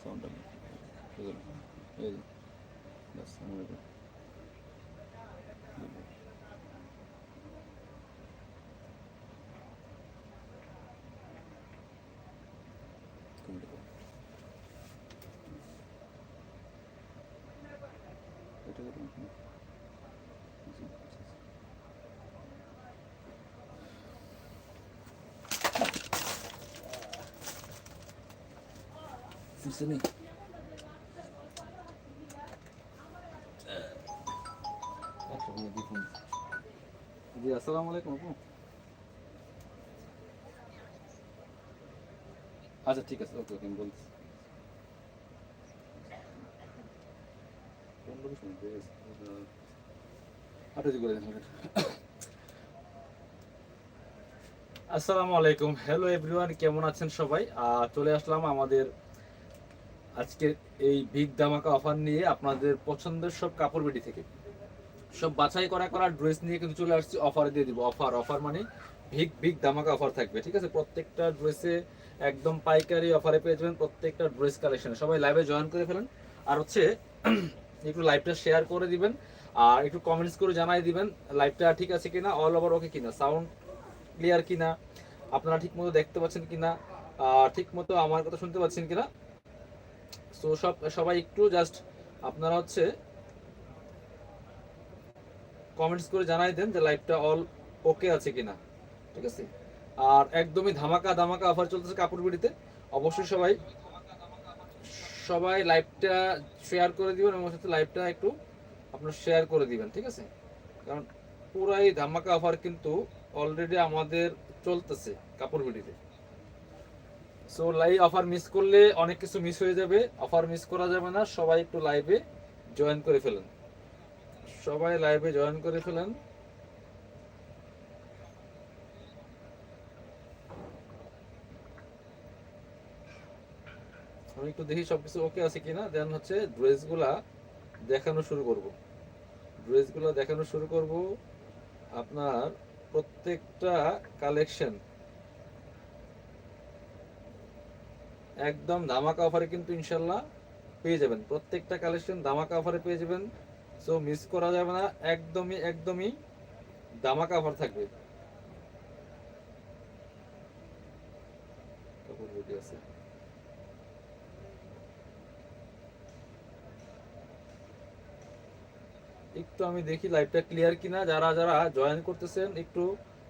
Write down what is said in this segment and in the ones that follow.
সাউন্ডটা এই যে ব্যাস আমার এটা কমিটি করো। এটা করুন হুম। জি, আচ্ছা, আচ্ছা। ফোন জি আসসালামু আলাইকুম আপু। আচ্ছা ঠিক আছে ওকে ওকে আমি বলছি। ওটা। আসসালামু আলাইকুম। হ্যালো এভরিওয়ান কেমন আছেন সবাই? আহ, চলে আসলাম আমাদের আজকে এই বিগ ধামাকা অফার নিয়ে আপনাদের পছন্দের সব কাপড় বিডি থেকে। সব বাছাই করা করা ড্রেস নিয়ে কিন্তু চলে আসছি অফার দিয়ে দিব। অফার অফার মানে বিগ বিগ ধামাকা অফার থাকবে, ঠিক আছে? প্রত্যেকটা ড্রেসে একদম পাইকারি অফারে পেয়ে যাবেন প্রত্যেকটা ড্রেস কালেকশন সবাই লাইভে জয়েন করে ফেলেন। আর হচ্ছে, একটু লাইভটা শেয়ার করে দিবেন, আর একটু কমেন্টস করে জানাই দিবেন লাইভটা ঠিক আছে কিনা অল ওভার ওকে কিনা সাউন্ড ক্লিয়ার কিনা, আপনারা ঠিক মতো দেখতে পাচ্ছেন কিনা ঠিক মতো আমার কথা শুনতে পাচ্ছেন কিনা। সো সব, সবাই একটু জাস্ট আপনারা হচ্ছে কমেন্টস করে জানাই দেন যে লাইভটা অল ওকে আছে কিনা। ঠিক আছে? আর একদমই ধামাকা ধামাকা অফার চলতেছে কাপড় বিড়িতে। অবশ্যই সবাই সবাই লাইভটা শেয়ার করে দিবেন এবং সাথে লাইভটা একটু আপনার শেয়ার করে দিবেন, ঠিক আছে? কারণ পুরাই ধামাকা অফার কিন্তু অলরেডি আমাদের চলতেছে কাপড় বিড়িতে। সো লাইভ অফার মিস করলে অনেক কিছু মিস হয়ে যাবে। অফার মিস করা যাবে না, সবাই একটু লাইভে জয়েন করে ফেলেন। সবাই লাইভে জয়েন করে ফেলেন। আমি একটু দেখি সবকিছু ওকে আছে কিনা। দেন হচ্ছে ড্রেসগুলা দেখানো শুরু করব। ড্রেসগুলো দেখানো শুরু করব। আপনার প্রত্যেকটা কালেকশন একদম ধামাকা অফারে কিন্তু ইনশাল্লাহ পেয়ে যাবেন। প্রত্যেকটা কালেকশন ধামাকা অফারে পেয়ে যাবেন। সো মিস করা যাবে না। একদমই একদমই ধামাকা অফার থাকবে। একটু আমি দেখি লাইভটা ক্লিয়ার কিনা। যারা যারা জয়েন করতেছেন, একটু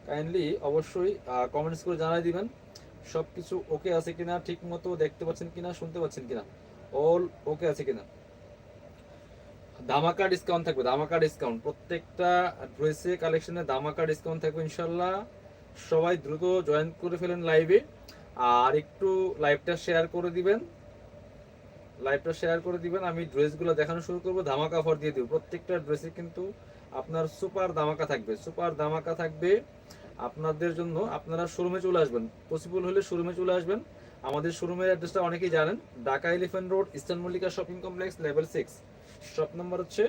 কাইন্ডলি অবশ্যই কমেন্টস করে জানাই দিবেন। সব কিছু ওকে আছে কিনা ঠিক মতো দেখতে পাচ্ছেন কিনা, শুনতে পাচ্ছেন কিনা অল ওকে আছে কিনা। ধামাকা ডিসকাউন্ট থাকবে, ধামাকা ডিসকাউন্ট প্রত্যেকটা ড্রেসে কালেকশনে ধামাকা ডিসকাউন্ট থাকবে ইনশাল্লাহ সবাই দ্রুত জয়েন করে ফেলেন লাইভে আর একটু লাইভটা শেয়ার করে দিবেন। লাইভটা শেয়ার করে দিবেন। আমি ড্রেসগুলো দেখানো শুরু করব, ধামাকা অফার দিয়ে দিব। প্রত্যেকটা ড্রেসে কিন্তু আপনার সুপার ধামাকা থাকবে সুপার ধামাকা থাকবে। আপনাদের জন্য আপনারা শোরুমে চলে আসবেন। পসিবল হলে শোরুমে চলে আসবেন। আমাদের শোরুমের অ্যাড্রেসটা অনেকেই জানেন। Dhaka elephant road eastern Mallika shopping complex level six shop number হচ্ছে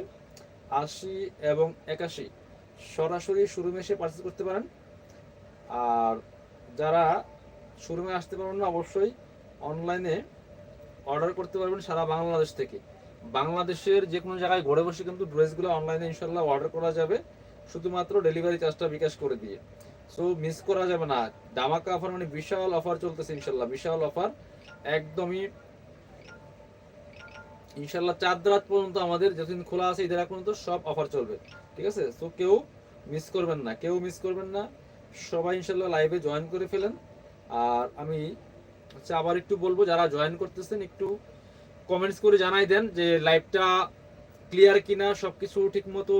আশি এবং একাশি। সরাসরি শোরুমে এসে পার্চেস করতে পারেন। আর যারা শোরুমে আসতে পারবেন না, অবশ্যই অনলাইনে অর্ডার করতে পারবেন সারা বাংলাদেশ থেকে। বাংলাদেশের যে কোনো জায়গায় ঘরে বসে কিন্তু ড্রেসগুলো অনলাইনে ইনশাল্লাহ অর্ডার করা যাবে। শুধুমাত্র ডেলিভারি চার্জটা বিকাশ করে দিয়ে। সো মিস করা যাবে না। দামাকা অফার মানে বিশাল অফার চলতেছে ইনশাল্লাহ। বিশাল অফার একদমই ইনশাল্লাহ চার রাত পর্যন্ত আমাদের যতদিন খোলা আছে, ঈদের পর্যন্ত সব অফার চলবে। ঠিক আছে? তো কেউ মিস করবেন না, কেউ মিস করবেন না। সবাই ইনশাল্লাহ লাইভে জয়েন করে ফেলেন। আর আমি আবার একটু বলব, যারা জয়েন করতেছেন, একটু কমেন্টস করে জানাই দেন যে লাইভটা ক্লিয়ার কিনা, সবকিছু ঠিক মতো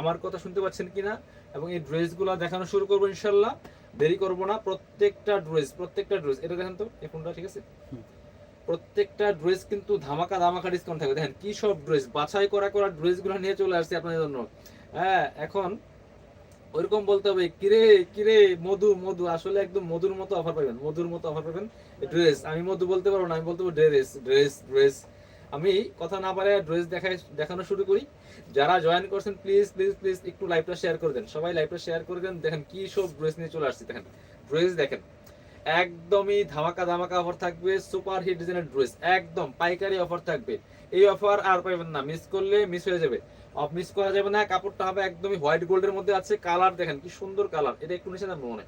আমার কথা শুনতে পাচ্ছেন কিনা। এবং এই ড্রেসগুলো দেখানো শুরু করব ইনশাল্লাহ। দেরি করব না প্রত্যেকটা ড্রেস প্রত্যেকটা ড্রেস এটা দেখেন তো এই ফোনটা ঠিক আছে? প্রত্যেকটা ড্রেস কিন্তু ধামাকা ধামাকা ডিসকাউন্ট থাকবে। দেখেন কি সব ড্রেস বাছাই করা করা ড্রেসগুলো নিয়ে চলে আসছে আপনাদের জন্য। হ্যাঁ এখন ওইরকম বলতে হবে কিরে কিরে মধু মধু। আসলে একদম মধুর মতো অফার পাবেন মধুর মতো অফার পাবেন ড্রেস আমি মধু বলতে পারব না আমি বলতে পারব ড্রেস ড্রেস ড্রেস আমি কথা না পারে ড্রেস দেখাই দেখানো শুরু করি। যারা জয়েন করছেন প্লিজ প্লিজ প্লিজ একটু লাইভটা শেয়ার করে দেন। সবাই লাইভটা শেয়ার করে দেন। দেখেন কি সব ড্রেস নিয়ে চলে আসছে, দেখেন। ড্রেস দেখেন। একদমই ধামাকা ধামাকা অফার থাকবে সুপার হিট ডিজাইনের ড্রেস একদম পাইকারি অফার থাকবে। এই অফার আর পাইবেন না। মিস করলে মিস হয়ে যাবে। অফ মিস করা যাবে না। কাপড়টা হবে একদমই হোয়াইট গোল্ডের মধ্যে আছে। কালার দেখেন, কি সুন্দর কালার এটা একটু নিচে নামবে মনে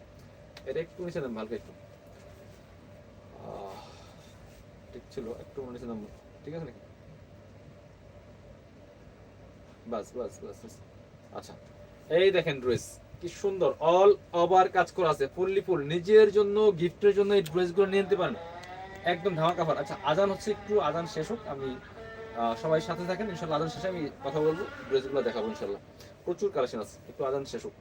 এটা একটু নিচে নামবে, হালকা একটু। ঠিক ছিল। একটু নিচে নামবে। ঠিক আছে নাকি? বাস বাস বাস। আচ্ছা এই দেখেন ড্রেস, কি সুন্দর অল ওভার কাজ করা আছে ফুললি ফুল নিজের জন্য, গিফটের জন্য এই ড্রেসগুলো নিয়ে নিতে পারেন। একদম ধামাকা অফার আচ্ছা আজান হচ্ছে একটু, আজান শেষ হোক, আমি সবাই সাথে থাকেন ইনশাল্লাহ আজান শেষে আমি কথা বলব, ড্রেসগুলো দেখাবো ইনশাল্লাহ প্রচুর কালেকশন আছে, একটু আজান শেষ হোক।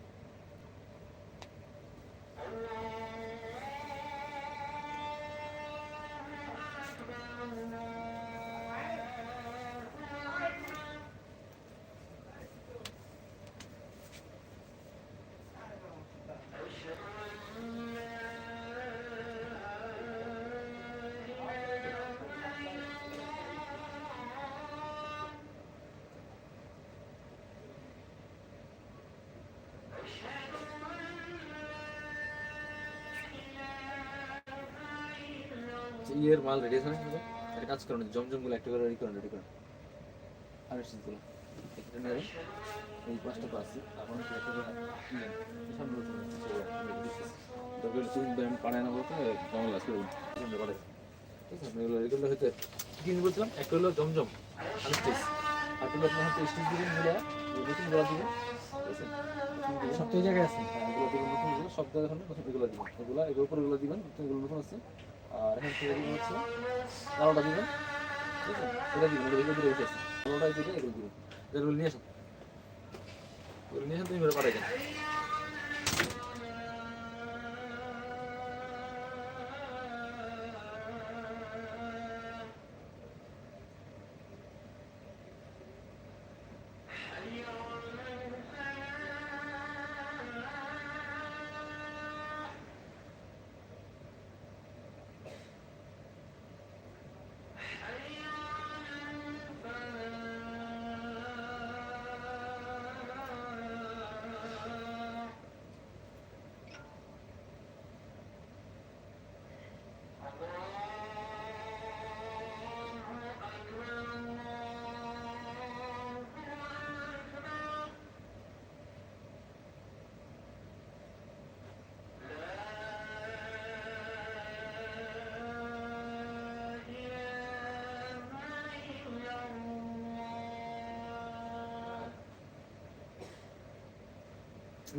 ইয়ের মাল রেডি আছে না একটা কাজ করেন জমজমগুলো একটা করে রেডি করেন রেডি করেন আরগুলো। একটা নিয়ে এই পাঁচটা পাচ্ছি এখন রেডি। দরকার পাড়ায় না বলতে আছে। ওই ঠিক আছে আপনি এগুলো এগুলো হইতে কি বলছিলাম একটা হলো জমজম আর স্টেজ আর হলো আপনার হচ্ছে স্টেজ দিবেন নতুনগুলো? সব জায়গায় আছে। এগুলো দিবেন নতুন এগুলো, সব জায়গায় এগুলো দিবেন। এগুলো এগুলোর উপর এগুলো দিবেন এগুলো নতুন আছে। আর এখানে থেকে দিবেন হচ্ছে আলোটা দিবেন। ঠিক আছে? এটা দিবেন এগুলো দূরে উঠে আসছে আলোটা দিবেন, এগুলো দিবেন। এগুলো নিয়ে আসুন। এগুলো নিয়ে আসুন, তুমি ঘরে পাঠাই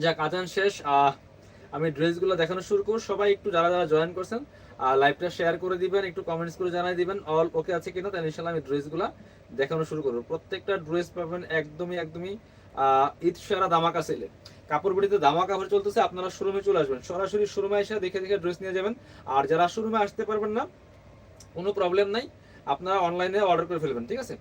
যাক, আজান শেষ। আমি ড্রেসগুলো দেখানো শুরু করব। সবাই একটু যারা যারা জয়েন করছেন লাইভটা শেয়ার করে দিবেন, একটু কমেন্টস করে জানাই দিবেন। অল ওকে আছে কিনা, তাহলে ইনশাল্লাহ আমি ড্রেসগুলো দেখানো শুরু করব। প্রত্যেকটা ড্রেস পাবেন একদমই একদমই ঈদ সেরা দামাকা সেলে কাপড় বিড়িতে দামাকা অফার চলতেছে, আপনারা শোরুমে চলে আসবেন। সরাসরি শোরুমে এসে দেখে দেখে ড্রেস নিয়ে যাবেন। আর যারা শোরুমে আসতে পারবেন না, কোনো প্রবলেম নাই। আপনারা অনলাইনে অর্ডার করে ফেলবেন, ঠিক আছে?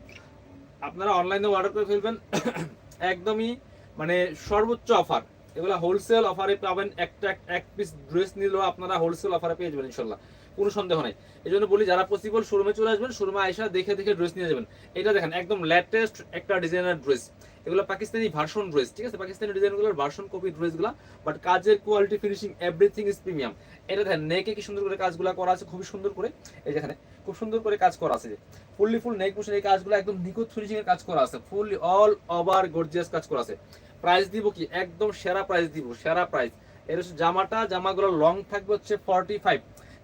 আপনারা অনলাইনে অর্ডার করে ফেলবেন। একদমই মানে সর্বোচ্চ অফার এগুলো হোলসেল অফারে পাবেন একটা এক- পিস ড্রেস নিলেও আপনারা হোলসেল অফারে পেয়ে যাবেন ইনশাল্লাহ কোনো সন্দেহ নাই। এই জন্য বলি, যারা পসিবল শোরুমে চলে আসবেন শোরুমে আইসা দেখে দেখে ড্রেস নিয়ে যাবেন। এটা দেখেন, একদম লেটেস্ট একটা ডিজাইনার ড্রেস এগুলো পাকিস্তানি ভার্সন ড্রেস ঠিক আছে? পাকিস্তানি ডিজাইনগুলোর ভার্সন কপি ড্রেসগুলো বাট কাজের quality finishing everything is premium এটা দেখেন নেকে কি সুন্দর করে কাজগুলো করা আছে, খুবই সুন্দর করে। এই যেখানে খুব সুন্দর করে কাজ করা আছে। ফুললি ফুল নেক পোর্শন এই কাজগুলো একদম নিখুঁত ফিনিশিং এর কাজ করা আছে। ফুললি অল ওভার গর্জিয়াস কাজ করা আছে। প্রাইস দিব কি? একদম সেরা প্রাইস দিব, সেরা প্রাইস এর হচ্ছে জামাটা, জামাগুলো লং থাকবে হচ্ছে ফর্টি ফাইভ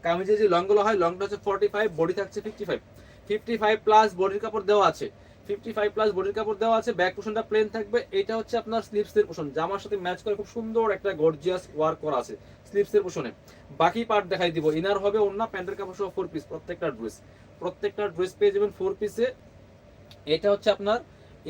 কামিজে যে লংগুলো হয় লংটা হচ্ছে ফর্টি ফাইভ বডি থাকছে fifty five fifty five plus বডির কাপড় দেওয়া আছে। ফিফটি ফাইভ প্লাস বডির কাপড় দেওয়া আছে ব্যাক পোর্শনটা প্লেন থাকবে। এটা হচ্ছে আপনার স্লিপস এর পোর্শন জামার সাথে ম্যাচ করে খুব সুন্দর একটা গর্জিয়াস ওয়ার্ক করা আছে স্লিপস এর পোর্শনে বাকি পার্ট দেখাই দিব। ইনার হবে অন্য প্যান্টের কাপড় সহ ফোর পিস প্রত্যেকটা ড্রেস প্রত্যেকটা ড্রেস পেয়ে যাবেন ফোর পিসে এটা হচ্ছে আপনার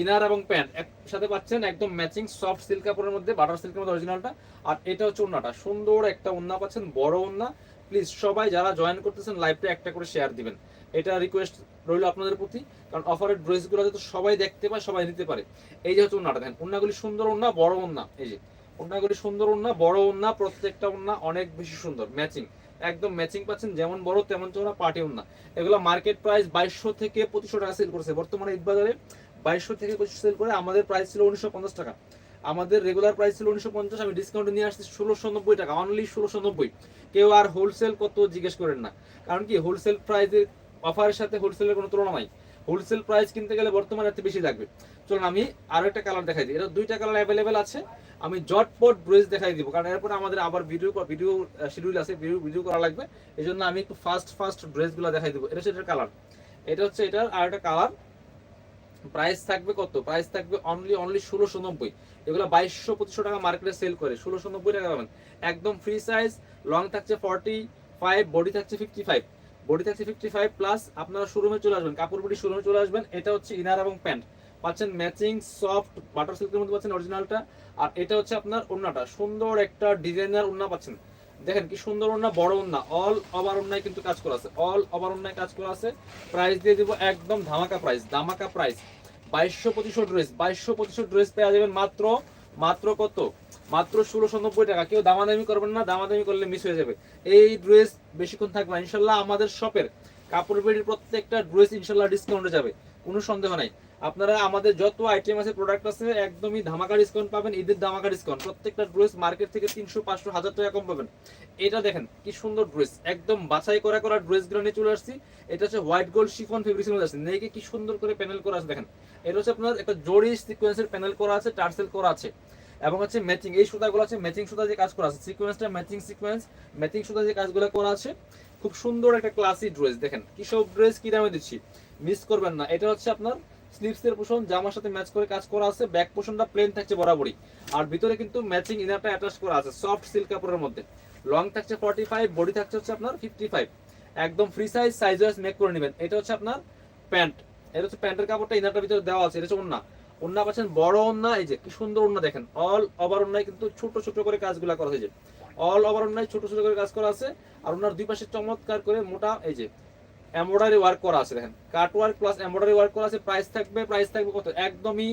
ইনার এবং প্যান্ট একসাথে পাচ্ছেন একদম ম্যাচিং সফট সিল্ক কাপড়ের মধ্যে বাটার সিল্কের মধ্যে অরিজিনালটা আর এটা হচ্ছে ওন্নাটা সুন্দর একটা ওন্না পাচ্ছেন, বড় ওন্না প্লিজ সবাই যারা জয়েন করতেছেন লাইভটা একটা করে শেয়ার দিবেন। এটা রিকোয়েস্ট রইল আপনাদের প্রতি, কারণ অফারের ড্রেসগুলো যাতে সবাই দেখতে পায়, সবাই নিতে পারে। এই যে হচ্ছে ওন্নাটা দেখেন ওন্নাগুলি সুন্দর ওন্না বড় ওন্না এই যে ওন্নাগুলি সুন্দর ওন্না বড় ওন্না প্রত্যেকটা ওন্না অনেক বেশি সুন্দর ম্যাচিং একদম ম্যাচিং পাচ্ছেন, যেমন বড়, তেমন চৌড়া পার্টি ওন্না এগুলো মার্কেট প্রাইস বাইশশো থেকে পঁচিশশো টাকা সেল করছে। বর্তমানে ঈদ বাজারে বাইশশো থেকে পঁচিশশো সেল করে আমাদের প্রাইস ছিল উনিশশো পঞ্চাশ টাকা। আমাদের রেগুলার প্রাইস ছিল উনিশশো পঞ্চাশ, আমি ডিসকাউন্ট নিয়ে আসছি ষোলোশো নব্বই টাকা অনলি ষোলোশো নব্বই। কেউ আর হোলসেল কত জিজ্ঞেস করেন না। কারণ কি হোলসেল প্রাইসের অফারের সাথে হোলসেলের কোনো তুলনা নাই। হোলসেল প্রাইস কিনতে গেলে বর্তমানে এত বেশি লাগবে। চলুন, আমি আরও একটা কালার দেখাই দিই। এটা দুইটা কালার অ্যাভেলেবেল আছে। আমি জটপট ড্রেস দেখাই দিব, কারণ এরপরে আমাদের আবার ভিডিও ভিডিও শিডিউল আছে ভিডিও ভিডিও করা লাগবে। এই জন্য আমি একটু ফাস্ট ফাস্ট ড্রেসগুলো দেখাই দিব। এটা হচ্ছে এটার কালার এটা হচ্ছে এটার আর একটা কালার প্রাইস থাকবে কত? প্রাইস থাকবে অনলি অনলি ষোলোশো নব্বই। এগুলো বাইশশো, পঁচিশশো টাকা মার্কেটে সেল করে। ষোলোশো নব্বই টাকা পাবেন। একদম ফ্রি সাইজ লং থাকছে ফর্টি ফাইভ বডি থাকছে ফিফটি ফাইভ বডি থাকছে ফিফটি ফাইভ প্লাস আপনারা শোরুমে চলে আসবেন, কাপড় বডি শোরুমে চলে আসবেন। এটা হচ্ছে ইনার এবং প্যান্ট পাচ্ছেন ম্যাচিং সফট বাটার সিল্কের মধ্যে পাচ্ছেন অরিজিনালটা আর এটা হচ্ছে আপনার ওন্নাটা। সুন্দর একটা ডিজাইনার ওন্না পাচ্ছেন। দেখেন কি সুন্দর ওন্না, বড় ওন্না। অল ওভার ওন্নায় কিন্তু কাজ করা আছে। অল ওভার ওন্নায় কাজ করা আছে। প্রাইস দিয়ে দিব একদম ধামাকা প্রাইস ধামাকা প্রাইস বাইশশো পঁচিশশো ড্রেস, বাইশশো পঁচিশশো ড্রেস পেয়ে যাবেন মাত্র মাত্র কত? মাত্র ষোলোশো নব্বই টাকা। কেউ দামাদামি করবেন না, দামাদামি করলে মিস হয়ে যাবে। এই ড্রেস বেশিক্ষণ থাকবে ইনশাল্লাহ আমাদের শপের কাপড় বেডির প্রত্যেকটা ড্রেস ইনশাল্লাহ ডিসকাউন্টে যাবে। কোনো সন্দেহ নাই। আপনারা আমাদের যত আইটেম আছে প্রোডাক্ট আছে, একদমই ধামাকা ডিসকাউন্ট পাবেন, ঈদের ধামাকা ডিসকাউন্ট প্রত্যেকটা ড্রেস মার্কেট থেকে তিনশো, পাঁচশো, হাজার টাকা কম পাবেন। এটা দেখেন, কি সুন্দর ড্রেস একদম বাছাই করা করা ড্রেসগুলো নিয়ে চলে আসছি। এটা হচ্ছে হোয়াইট গোল্ড শিফন ফেব্রিক্সের মধ্যে আছে নেকে কি সুন্দর করে প্যানেল করা আছে, দেখেন। এটা হচ্ছে আপনার একটা জড়ি সিকোয়েন্সের প্যানেল করা আছে, টার্সেল করা আছে। এবং হচ্ছে ম্যাচিং এই সুতাগুলো আছে ম্যাচিং সুতা যে কাজ করা আছে। সিকোয়েন্সটা ম্যাচিং সিকোয়েন্স ম্যাচিং সুতা যে কাজগুলো করা আছে। খুব সুন্দর একটা ক্লাসি ড্রেস দেখেন। কি সব ড্রেস কি দামে দিচ্ছি? মিস করবেন না। এটা হচ্ছে আপনার স্লিভসের পোষণ, জামার সাথে ম্যাচ করে কাজ করা আছে ব্যাক পোষণটা প্লেন থাকছে বরাবরই। আর ভিতরে কিন্তু ম্যাচিং ইনারটা অ্যাটাচ করা আছে সফট সিল্ক কাপড়ের মধ্যে। লং থাকছে ফর্টি ফাইভ বডি থাকছে হচ্ছে আপনার ফিফটি ফাইভ একদম free size size wise make করে নেবেন। এটা হচ্ছে আপনার প্যান্ট এটা হচ্ছে প্যান্টের কাপড়টা ইনারটার ভিতরে দেওয়া আছে, এটা হচ্ছে ওন্না পাচ্ছেন বড় ওন্না এই যে কি সুন্দর ওন্না দেখেন। অল ওভার ওন্নায় কিন্তু ছোট ছোট করে কাজগুলো করা হয়েছে। অল ওভার ছোট ছোট করে কাজ করা আছে। আর ওনার দুই পাশে চমৎকার করে মোটা, এই যে এমব্রয়ডারি ওয়ার্ক করা আছে দেখেন। Cut work plus embroidery work করা আছে প্রাইস থাকবে প্রাইস থাকবে কত? একদমই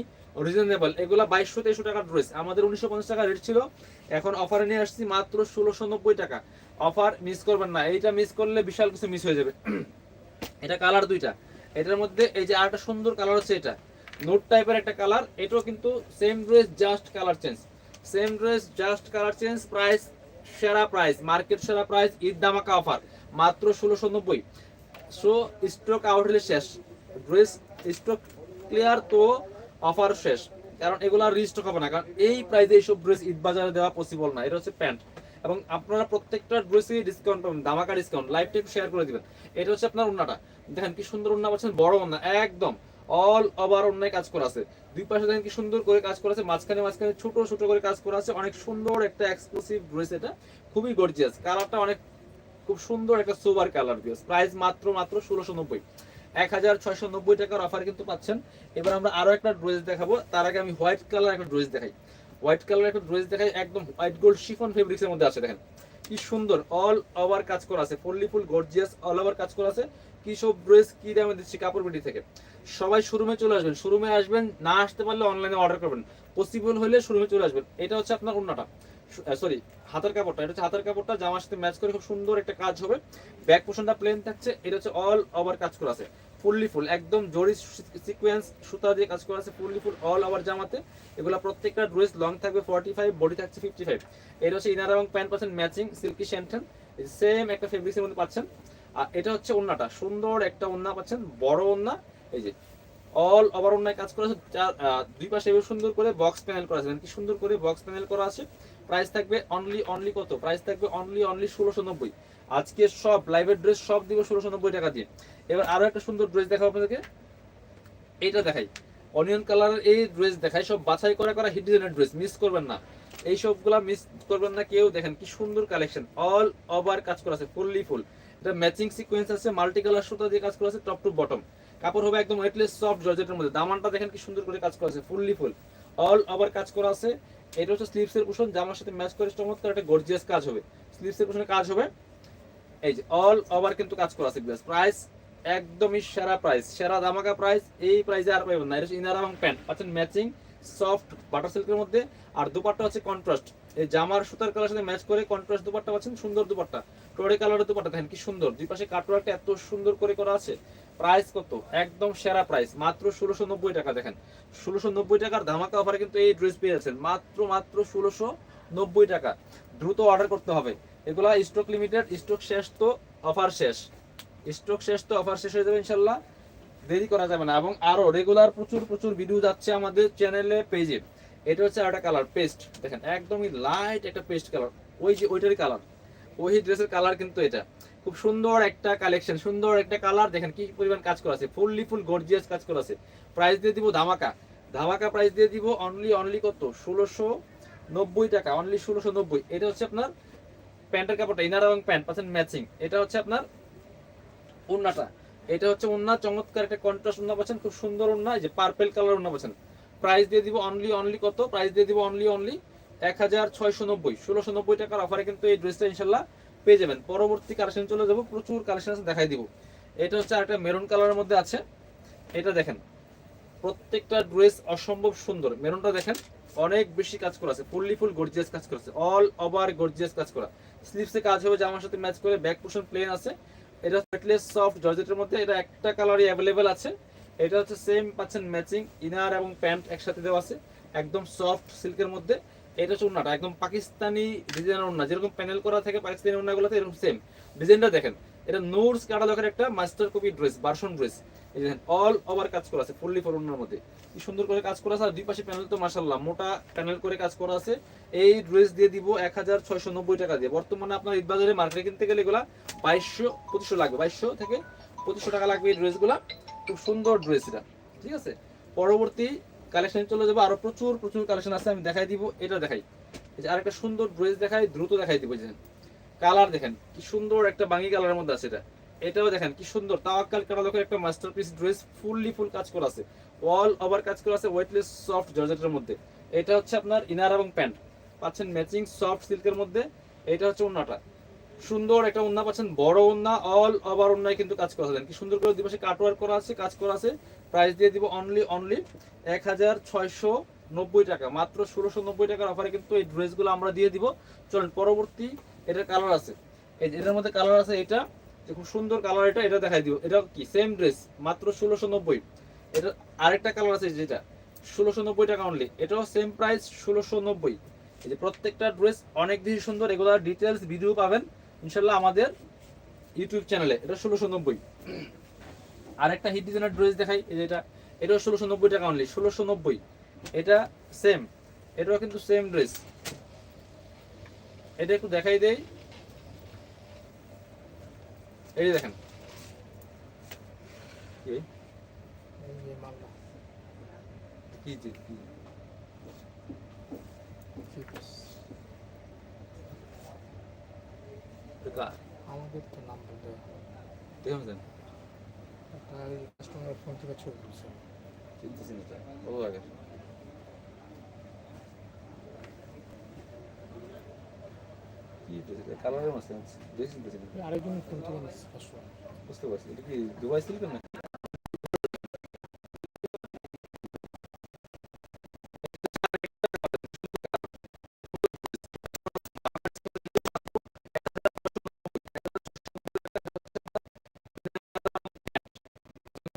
রিজনেবল এগুলা বাইশশো তেইশশো টাকার ড্রেস আমাদের উনিশশো পঞ্চাশ টাকা রেট ছিল, এখন অফারে নিয়ে আসছি মাত্র ষোলোশো নব্বই টাকা। অফার মিস করবেন না। এইটা মিস করলে বিশাল কিছু মিস হয়ে যাবে। এটা কালার দুইটা। এটার মধ্যে এই যে আরেকটা সুন্দর কালার হচ্ছে এটা। নোট টাইপের একটা কালার এটাও কিন্তু same dress just colour change same dress just colour change price সেরা প্রাইস মার্কেট সেরা প্রাইস ঈদ দামাকা অফার মাত্র ষোলোশো নব্বই। সো স্টক আউট হলে শেষ। ড্রেস স্টক ক্লিয়ার তো অফার শেষ। কারণ এগুলো আর রিস্টক হবে না। কারণ এই প্রাইসে এইসব ড্রেস ঈদ বাজারে দেওয়া পসিবল না। এটা হচ্ছে প্যান্ট। এবং আপনারা প্রত্যেকটা ড্রেসে ডিসকাউন্ট পাবেন দামাকা ডিসকাউন্ট লাইভ টাইম শেয়ার করে দিবেন। এটা হচ্ছে আপনার ওন্নাটা দেখেন কি সুন্দর ওন্না পাচ্ছেন, বড় ওন্না একদম। অল ওভার অন্যায় কাজ করা আছে। দুই পাশে দেখেন কি সুন্দর করে কাজ করা আছে। মাঝখানে মাঝখানে ছোট ছোট করে কাজ করা আছে। অনেক সুন্দর একটা এক্সক্লুসিভ ড্রেস এটা। খুবই গর্জিয়াস কালারটা অনেক খুব সুন্দর একটা সোবার কালার দিয়েছে প্রাইস মাত্র মাত্র ষোলোশো নব্বই। এক হাজার ছয়শো নব্বই টাকার অফার কিন্তু পাচ্ছেন। এবার আমরা আরও একটা ড্রেস দেখাবো। তার আগে আমি হোয়াইট কালার একটা ড্রেস দেখাই। হোয়াইট কালার একটা ড্রেস দেখাই, একদম হোয়াইট গোল্ড শিফন ফেব্রিক্সের মধ্যে আছে, দেখেন। কি সুন্দর অল ওভার কাজ করা আছে fully full gorgeous all over কাজ করা আছে। কি সব ড্রেস কি দামে দিচ্ছি কাপড় বিটি থেকে। সবাই শোরুমে চলে আসবেন। শোরুমে আসবেন, না আসতে পারলে অনলাইনে অর্ডার করবেন। পসিবল হলে শোরুমে চলে আসবেন। এটা হচ্ছে আপনার অন্যটা সরি হাতের কাপড়টা, এটা হচ্ছে হাতের কাপড়টা, জামার সাথে ম্যাচ করে খুব সুন্দর একটা কাজ হবে। ব্যাক পোর্শনটা প্লেন থাকছে, এটা হচ্ছে অল ওভার কাজ করা আছে ফুললি ফুল একদম জরি সিকোয়েন্স সুতা দিয়ে কাজ করা আছে ফুললি ফুল অল ওভার জামাতে। এগুলো প্রত্যেকটা ড্রেস লং থাকবে ফর্টি ফাইভ বডি থাকছে ফিফটি ফাইভ এটা হচ্ছে ইনার এবং প্যান্ট পাচ্ছেন ম্যাচিং সিল্কি শ্যান্টেন সেম একটা ফেব্রিক্সের মধ্যে পাচ্ছেন। আর এটা হচ্ছে ওন্নাটা, সুন্দর একটা ওন্না পাচ্ছেন, বড় ওন্না। এই যে অল ওভার ওন্নায় কাজ করা আছে দুই পাশে সুন্দর করে বক্স প্যানেল করা আছে। কি সুন্দর করে বক্স প্যানেল করা আছে। প্রাইস থাকবে অনলি অনলি কত? প্রাইস থাকবে অনলি অনলি ষোলোশো নব্বই। আজকে সব লাইভের ড্রেস সব দিব ষোলোশো নব্বই টাকা দিয়ে। এবার আরও একটা সুন্দর ড্রেস দেখাবো আপনাদেরকে। এইটা দেখাই। অনিয়ন কালারের এই ড্রেস দেখাই। সব বাছাই করা করা হিট ডিজাইনের ড্রেস মিস করবেন না। এই সবগুলা মিস করবেন না, কেউ দেখেন কি সুন্দর কালেকশন অল ওভার কাজ করা আছে ফুললি ফুল এটা ম্যাচিং সিকোয়েন্স আছে মাল্টি কালার সুতা দিয়ে কাজ করা আছে টপ টু বটম কাপড় হবে একদম ওয়েটলেস সফট জর্জেটের মধ্যে। দামানটা দেখেন কি সুন্দর করে কাজ করা আছে ফুললি ফুল অল ওভার কাজ করা আছে। এটা হচ্ছে স্লিপসের কুশন জামার সাথে ম্যাচ করে, চমৎকার একটা গর্জিয়াস কাজ হবে। স্লিপসের কুশনের কাজ হবে। এই যে অল ওভার কিন্তু কাজ করা আছে প্রাইস একদমই সেরা প্রাইস সেরা দামাকা প্রাইস এই প্রাইসে আর পাবেন না। এটা ইনার এবং প্যান্ট পাচ্ছেন ম্যাচিং সফট বাটার সিল্কের মধ্যে। আর দুপাট্টা হচ্ছে কন্ট্রাস্ট এই জামার সুতার কালার সাথে ম্যাচ করে কন্ট্রাস্ট দুপাট্টা পাচ্ছেন, সুন্দর দুপাট্টা। টোরে কালারের দুপাট্টা, দেখেন কি সুন্দর। দুই পাশে কাটওয়ার্কটা এত সুন্দর করে করা আছে। প্রাইস কত? একদম সেরা প্রাইস মাত্র ষোলোশো নব্বই টাকা, দেখেন। ষোলোশো নব্বই টাকার ধামাকা অফারে কিন্তু এই ড্রেস পেয়ে যাচ্ছেন। মাত্র মাত্র ষোলোশো নব্বই টাকা। দ্রুত অর্ডার করতে হবে। এগুলা স্টক লিমিটেড স্টক শেষ তো অফার শেষ। স্টক শেষ তো অফার শেষ হয়ে যাবে ইনশাল্লাহ। দেরি করা যাবে না। এবং আরও রেগুলার প্রচুর প্রচুর ভিডিও যাচ্ছে আমাদের চ্যানেলে পেজে এটা হচ্ছে একটা কালার পেস্ট দেখেন, একদমই লাইট একটা পেস্ট কালার ওই যে ওইটারই কালার ওই ড্রেসের কালার কিন্তু এটা। খুব সুন্দর একটা কালেকশন সুন্দর একটা কালার দেখেন, কি পরিমাণ কাজ করা আছে। ফুললি ফুল গর্জিয়াস কাজ করা আছে। প্রাইস দিয়ে দিব ধামাকা। ধামাকা প্রাইস দিয়ে দিব অনলি অনলি কত? ষোলোশো নব্বই টাকা। অনলি ষোলোশো নব্বই। এটা হচ্ছে আপনার প্যান্টের কাপড়টা ইনার এবং প্যান্ট পাচ্ছেন ম্যাচিং এটা হচ্ছে আপনার ওন্নাটা এটা হচ্ছে ওন্না চমৎকার একটা কন্ট্রাস্ট ওন্না পাচ্ছেন। খুব সুন্দর এই যে পার্পেল কালার ওন্না পাচ্ছেন। প্রাইস দিয়ে দিব অনলি অনলি কত? প্রাইস দিয়ে দিব অনলি অনলি এক হাজার ছয়শো নব্বই। ষোলোশো নব্বই টাকার অফারে কিন্তু এই ড্রেসটা ইনশাল্লাহ পেয়ে যাবেন। পরবর্তী কালেকশন চলে যাব, প্রচুর কালেকশন আছে, দেখাই দিব। এটা হচ্ছে একটা মেরুন কালারের মধ্যে আছে। এটা দেখেন, প্রত্যেকটা ড্রেস অসম্ভব সুন্দর। মেরুনটা দেখেন, অনেক বেশি কাজ করা আছে। ফুললি ফুল গর্জিয়াস কাজ করা আছে। অল ওভার গর্জিয়াস কাজ করা। স্লিভসে কাজ হবে, জামার সাথে ম্যাচ করে ব্যাক পোর্শন প্লেন আছে। এটা সফট জর্জেটের মধ্যে, এটা একটা কালারই অ্যাভেলেবেল আছে। এটা হচ্ছে সেম পাচ্ছেন ম্যাচিং ইনার এবং প্যান্ট একসাথে দেওয়া আছে, একদম সফট সিল্কের মধ্যে। এটা হচ্ছে ওন্নাটা একদম পাকিস্তানি ডিজাইনের ওন্না যেরকম প্যানেল করা থাকে পাকিস্তানি ওন্নাগুলোতে এরকম সেম ডিজাইনটা দেখেন, এটা নোটস ক্যাটালগের একটা master copy dress version dress এই যে অল ওভার কাজ করা আছে ফুললি ফর ওন্নার মধ্যে। কি সুন্দর করে কাজ করা আছে, আর দুই পাশে প্যানেল তো মাশাল্লাহ মোটা প্যানেল করে কাজ করা আছে। এই ড্রেস দিয়ে দিব এক হাজার ছয়শো নব্বই টাকা দিয়ে। বর্তমানে আপনার ঈদ বাজারে মার্কেটে কিনতে গেলে এগুলা বাইশশো, পঁচিশশো লাগবে, বাইশশো থেকে পঁচিশশো টাকা লাগবে এই ড্রেসগুলা খুব সুন্দর ড্রেস এটা, ঠিক আছে? পরবর্তী কালেকশন চলে যাবে, আরও প্রচুর প্রচুর কালেকশন আছে, আমি দেখাই দিব, এটা দেখাই। এই যে সুন্দর ড্রেস দেখাই, দ্রুত দেখাই দিব যে কালার দেখেন, কি সুন্দর একটা বাঙি কালারের মধ্যে আছে এটা। এটাও দেখেন, কি সুন্দর, তাওয়াক্কাল কালার একটা মাস্টারপিস ড্রেস ফুললি ফুল কাজ করা আছে। অল ওভার কাজ করা আছে ওয়েটলেস সফট জর্জেটের মধ্যে। এটা হচ্ছে আপনার ইনার এবং প্যান্ট পাচ্ছেন ম্যাচিং সফট সিল্কের মধ্যে, এটা হচ্ছে ওন্নাটা সুন্দর একটা ওন্না পাচ্ছেন, বড় ওন্না অল ওভার ওন্নায় কিন্তু কাজ করা আছে কি সুন্দর করে দিবসে কাটওয়ার্ক করা আছে, কাজ করা আছে। প্রাইস দিয়ে দিব অনলি অনলি এক হাজার ছয়শো নব্বই টাকা। মাত্র ষোলোশো নব্বই টাকার অফারে কিন্তু এই ড্রেসগুলো আমরা দিয়ে দিব। চলেন, পরবর্তী এটার কালার আছে। এই এটার মধ্যে কালার আছে এটা খুব সুন্দর কালার এটা এটা দেখাই দিব। এটা কি? সেম ড্রেস মাত্র ষোলোশো নব্বই। এটা আরেকটা কালার আছে যেটা, ষোলোশো নব্বই টাকা অনলি এটাও সেম প্রাইস ষোলোশো নব্বই। এই যে প্রত্যেকটা ড্রেস অনেক বেশি সুন্দর। এগুলোর ডিটেলস ভিডিও পাবেন। ইনশাল্লাহ আমাদের ইউটিউব চ্যানেলে, এটা ষোলোশো নব্বই। আরেকটা হিট ডিজাইনের ড্রেস দেখাই, এই এটা, এটাও ষোলোশো নব্বই টাকা অনলি ষোলোশো নব্বই। এটা সেম এটাও কিন্তু সেম ড্রেস এটা একটু দেখাই দেই। এই দেখেন। কি? কার? আমাদের তো নাম্বার দেওয়া দেখেছেন? তার কাস্টমারের ফোন থেকে ছবি তুলছে চিনতেছি না। ও আগে। কালারের মাঝে আছে। দেখে চিনতেছি না। আরেকজন ফোন থেকে বুঝতে পারছি এটা কি দুবাই সিল্কের না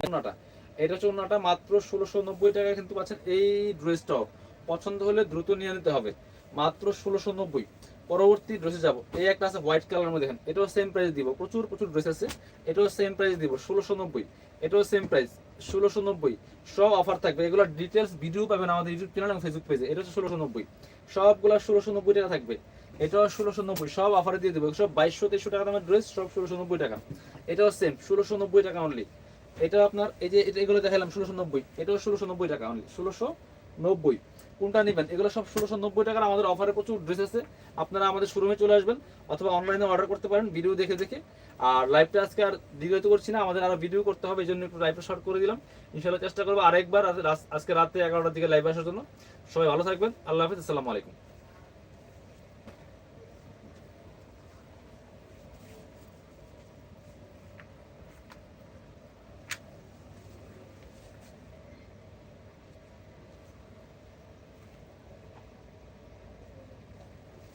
ওড়নাটা। এটা ওড়নাটা মাত্র ষোলোশো নব্বই টাকা কিন্তু পাচ্ছেন এই ড্রেসটাও। পছন্দ হলে দ্রুত নিয়ে নিতে হবে। মাত্র ষোলোশো নব্বই। পরবর্তী ড্রেসে যাব। এই একটা আছে হোয়াইট কালার মধ্যে দেখেন। এটাও সেম প্রাইস দিব। প্রচুর প্রচুর ড্রেস আছে। এটাও সেম প্রাইস দিব। ষোলোশো নব্বই। এটাও সেম প্রাইস ষোলোশো নব্বই। সব অফার থাকবে। এগুলো ডিটেলস ভিডিও পাবেন আমাদের ইউটিউব চ্যানেল এবং ফেসবুক পেজে এটা হচ্ছে ষোলোশো নব্বই। সবগুলো ষোলোশো নব্বই টাকা থাকবে। এটাও ষোলোশো নব্বই। সব অফারে দিয়ে দেবো। সব বাইশশো তেইশশো টাকা দামের ড্রেস, সব ষোলোশো নব্বই টাকা। এটাও সেম ষোলোশো নব্বই টাকা অনলি এটা আপনার, এই যে এটা- এগুলো দেখালাম ষোলোশো নব্বই। এটাও ষোলোশো নব্বই টাকা অনলি ষোলোশো নব্বই। কোনটা নেবেন? এগুলো সব ষোলোশো নব্বই টাকার আমাদের অফারে প্রচুর ড্রেস আছে। আপনারা আমাদের শোরুমে চলে আসবেন অথবা অনলাইনে অর্ডার করতে পারেন ভিডিও দেখে দেখে। আর লাইভটা আজকে আর দীর্ঘায়িত করছি না, আমাদের আরও ভিডিও করতে হবে, এই জন্য একটু লাইভটা শর্ট করে দিলাম। ইনশাল্লাহ চেষ্টা করব আরেকবার, আজ- আজকে রাতে এগারোটার দিকে লাইভ আসার জন্য। সবাই ভালো থাকবেন, আল্লাহ হাফিজ, আসসালামু আলাইকুম।